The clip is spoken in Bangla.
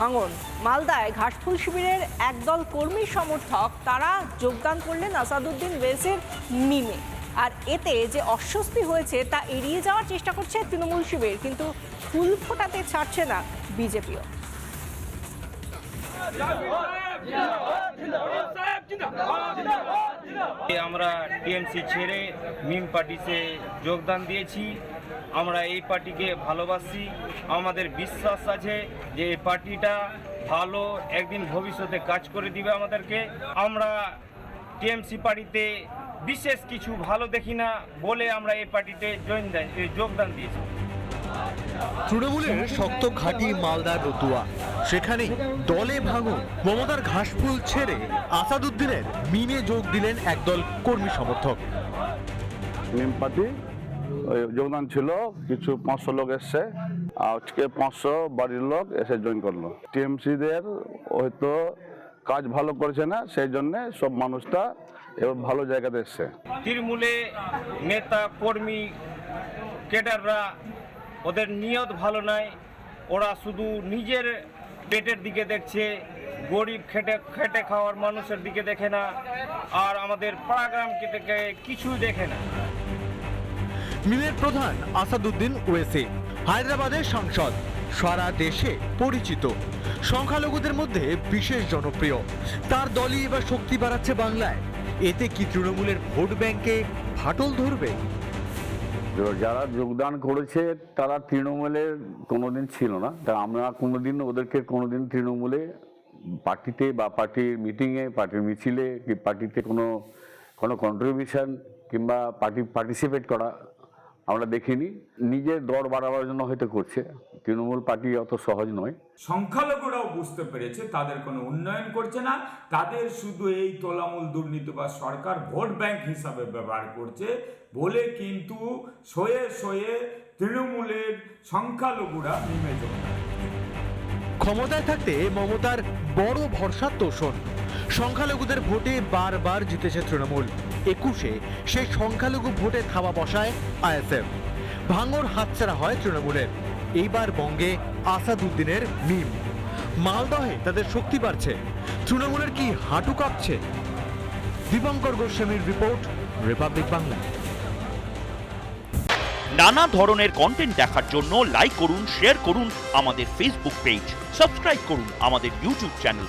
ভাঙন। মালদায় ঘাসফুল শিবিরের একদল কর্মী সমর্থক, তারা যোগদান করলেন আসাদুদ্দিন ওয়েসের মিমে। আর এতে যে অস্বস্তি হয়েছে, তা এড়িয়ে যাওয়ার চেষ্টা করছে তৃণমূল শিবির, কিন্তু ফুল ফোটাতে ছাড়ছে না বিজেপিও। আমরা টিএমসি ছেড়ে মিম পার্টিতে যোগদান দিয়েছি। আমরা এই পার্টিকে ভালোবাসি। আমাদের বিশ্বাস আছে যে এই পার্টিটা ভালো একদিন ভবিষ্যতে কাজ করে দিবে আমাদেরকে। আমরা টিএমসি পার্টিতে বিশেষ কিছু ভালো দেখি না বলে আমরা এই পার্টিতে জয়েন যোগদান দিয়েছি। তৃণমূলের শক্ত ঘাঁটি মালদার রতুয়া সেখানেই দলে ভাঙন মমতার ঘাসফুল ছেড়ে আসাদুদ্দিনের মিমে যোগ দিলেন একদল কর্মী সমর্থক। নিম যোগদান ছিল, কিছু পাঁচশো লোক এসছে। আজকে পাঁচশো বাড়ির লোক এসে জয়েন করল। টিএমসিদের হয়তো কাজ ভালো করেছে না, সেই জন্য সব মানুষটা এবার ভালো জায়গাতে এসছে। তৃণমূলে নেতা, কর্মী, ক্যাডাররা ওদের নিয়ত ভালো নাই। ওরা শুধু নিজের পেটের দিকে দেখছে, গরিব খেটে খেটে খাওয়ার মানুষের দিকে দেখে না, আর আমাদের পাড়া পাড়াগ্রামকে থেকে কিছুই দেখে না। মিমের প্রধান আসাদুদ্দিন ওয়েসি হায়দ্রাবাদের সাংসদ, সারা দেশে পরিচিত। সংখ্যালঘুদের মধ্যে বিশেষ জনপ্রিয়। তার দলই এবার শক্তি বাড়াচ্ছে বাংলায়। এতে কি তৃণমূলের ভোট ব্যাংকে ফাটল ধরবে? যারা যোগদান করেছে, তারা তৃণমূলের কোনোদিন ছিল না। তা আমরা কোনোদিন ওদেরকে কোনোদিন তৃণমূলে পার্টিতে বা পার্টির মিটিংয়ে পার্টির মিছিলে, কি পার্টিতে কোনো কোনো কন্ট্রিবিউশন কিংবা পার্টি পার্টিসিপেট করা আমরা দেখিনি। নিজের দর বাড়াবার জন্য হয়তো করছে। তৃণমূল পার্টি অত সহজ নয়। সংখ্যালঘুরাও বুঝতে পেরেছে তাদের কোনো উন্নয়ন করছে না। তাদের শুধু এই তোলামূল দুর্নীতি বা সরকার ভোট ব্যাংক হিসাবে ব্যবহার করছে বলে কিন্তু শয়ে শয়ে তৃণমূলের সংখ্যালঘুরা নেমে যোগদান ক্ষমতায় থাকতে মমতার বড় ভরসা তোষণ। সংখ্যালঘুদের ভোটে বারবার জিতেছে তৃণমূল। একুশে, সেই সংখ্যালঘু ভোটে থাবা বসায় আইএসএফ। ভাঙর হাতছাড়া হয় তৃণমূলের। এইবার বঙ্গে আসাদুদ্দিনের মিম। মালদহে তাদের শক্তি বাড়ছে। তৃণমূলের কি হাঁটু কাঁপছে? দীপঙ্কর গোস্বামীর রিপোর্ট, রিপাবলিক বাংলা। নানা ধরনের কন্টেন্ট দেখার জন্য লাইক করুন শেয়ার করুন আমাদের ফেসবুক পেজ সাবস্ক্রাইব করুন আমাদের ইউটিউব চ্যানেল